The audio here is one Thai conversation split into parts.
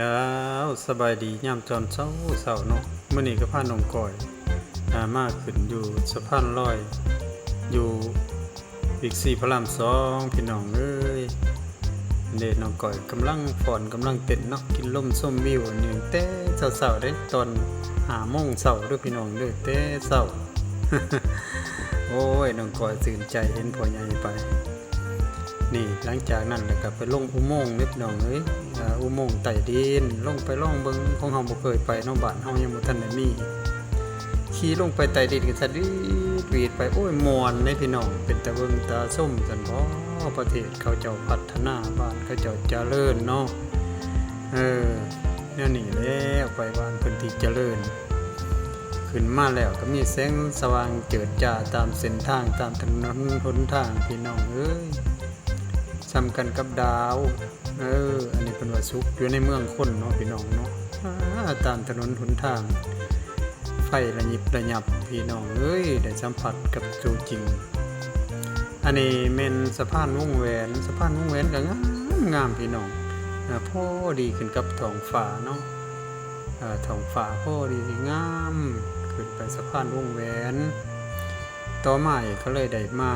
เจ้าสบายดียามจอนเช้าเสาเนาะมื้อนี้ก็พาน้องก้อยอามาขึ้นอยู่สะพานลอย อยู่บิ๊กซีพระรามสองพี่น้องเอ้ยเด็น้องก้อยกำลังฝอนกำลังเต้นเนาะกินลมส้มวิวนี่แต่เช้าๆได้ตอน5โมงเช้าด้อพี่น้องเด้อแต่เช้าโอ้ยน้องก้อยตื่นใจเห็นพ่อใหญ่ไป นี่หลังจากนั้นก็ไปลงอุโมงค์นิดหน่อยเอ้ยอุโมงค์ใต้ดินลงไปล่องเบิงของเฮาบ่เคยไปน้องบ้านเฮายังบ่ทันได้มีขี่ลงไปใต้ดินก็สะดีดวีดไปโอ้ยมวนเลยพี่น้องเป็นตะเบิงตาส้มกันบ่ประเทศเขาเจ้าพัฒนาบ้านเขาเจ้าเจริญเนาะเออแนวนี้แล้วไปบ้านเพิ่นที่เจริญขึ้นมาแล้วก็มีแสงสว่างเจิดจ้าตามเส้นทางตามถนนหนทางพี่น้องเอ้ย สำคัญกับดาว เออ อันนี้เป็นว่าสุกอยู่ในเมืองคนเนาะพี่น้องเนาะตามถนนหนทาง ไฟระยิบระยับพี่น้องเอ้ยได้สัมผัสกับจูจริง อันนี้เมนสะพานวงแหวนสะพานวงแหวนก็งามงามพี่น้องอ่าพอดีขึ้นกับท้องฟ้าเนาะท้องฟ้าพอดีงามขึ้นไปสะพานวงแหวน ต่อมาอีกเขาเลยได้มา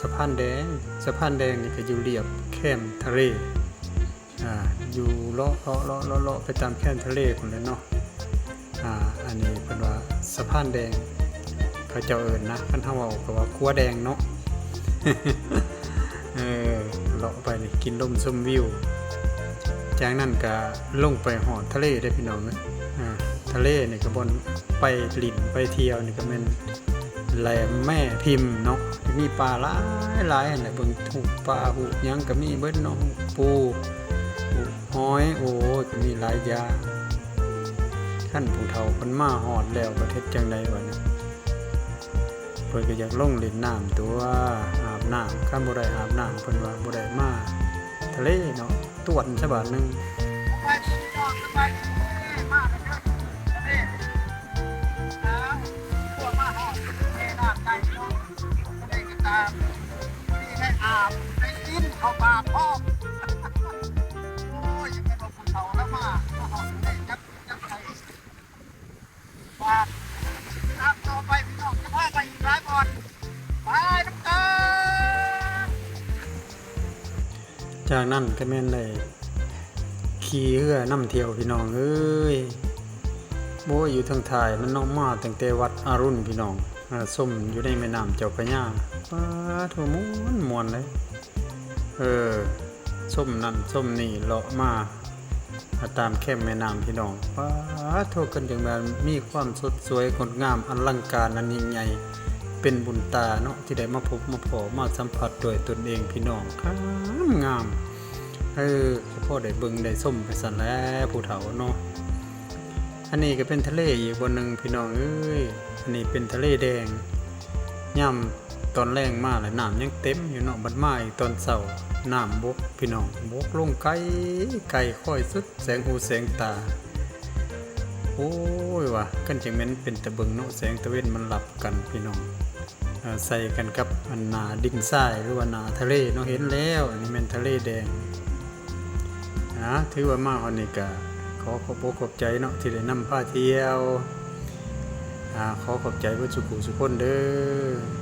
สะพานแดงสะพานแดงนี่ก็อยู่เรียบแคมทะเลอ่าอยู่เลาะเลาะเลาะเลาะเลาะไปตามแคมทะเลคนเลยเนาะอ่าอันนี้เป็นว่าสะพานแดงเขาเจ้าเอิญนะคันเฮาเอาก็ว่าคัวแดงเนาะเออเลาะไปนี่กินลมชมวิวจากนั้นก็ลงไปหอดทะเลได้พี่น้องเอ้ยอ่าทะเลนี่ก็บนไปลินไปเที่ยวนี่ก็แม่น แหลมแม่พิมพ์เนาะมีปลาหลายหลายอันไหนเบิ่งถูกปลาหูยังก็มีเบิดเนาะปูหูหอยโอ้ก็มีหลายอย่างขั้นผู้เฒ่าเพิ่นมาฮอดแล้วประเทศจังใดวะเนี่ยเพิ่นก็อยากลงเล่นน้ำตัวอาบน้ำคันบ่ได้อาบน้ำเพิ่นว่าบ่ได้มาทะเลเนาะตวนซะบาทหนึง เข้าปากพ่อโอ้ยยังเป็นคนเขาแล้วมามาหอดได้จับจับใจปากน้ำต่อไปพี่น้องจะพาไปอีกหลายบอลไปน้ำกันจากนั้นก็แม่นได้ขี่เรือนํเที่ยวพี่น้องเอ้ยโบยอยู่ทางถ่ายมันน้องมาตั้งแต่วัดอรุณพี่น้องส้มอยู่ในแม่น้ำเจ้าพระยาป้าทั่วมวนมวนเลย เออส้มนั่นส้มนี่เลาะมาอาตามแคมแม่น้ำพี่น้องป้าโทษกันอย่างแบบมีความสดสวยงดงามอลังการอันยิ่งใหญ่เป็นบุญตาเนาะที่ได้มาพบมาพอมาสัมผัสด้วยตนเองพี่น้องงามงามเออพ่อได้เบิ่งได้ส้มไปสั่นแล้วผู้เฒ่าเนาะอันนี้ก็เป็นทะเลอีกบนหนึ่งพี่น้องเอ้ยอันนี้เป็นทะเลแดงย่ำ ตอนแรงมากเลยน้ำยังเต็มอยู่เนาะบัดมาอีกตอนเสาร์น้ำบกพี่น้องบกลงไกลไกลค่อยสุดแสงหูแสงตา โอ้ยว่ะกันจังแม่นเป็นตะเบิงเนาะแสงตะเวนมันหลับกันพี่น้องใส่กันกับอันนาดินทรายหรือว่านาทะเลเนาะเห็นแล้วอันนี้เป็นทะเลแดงนะถือว่ามาวันนี้ก็ขอขอบขอบใจเนาะที่ได้นำพาเที่ยวขอขอบใจผู้สุขุสุคนเด้อ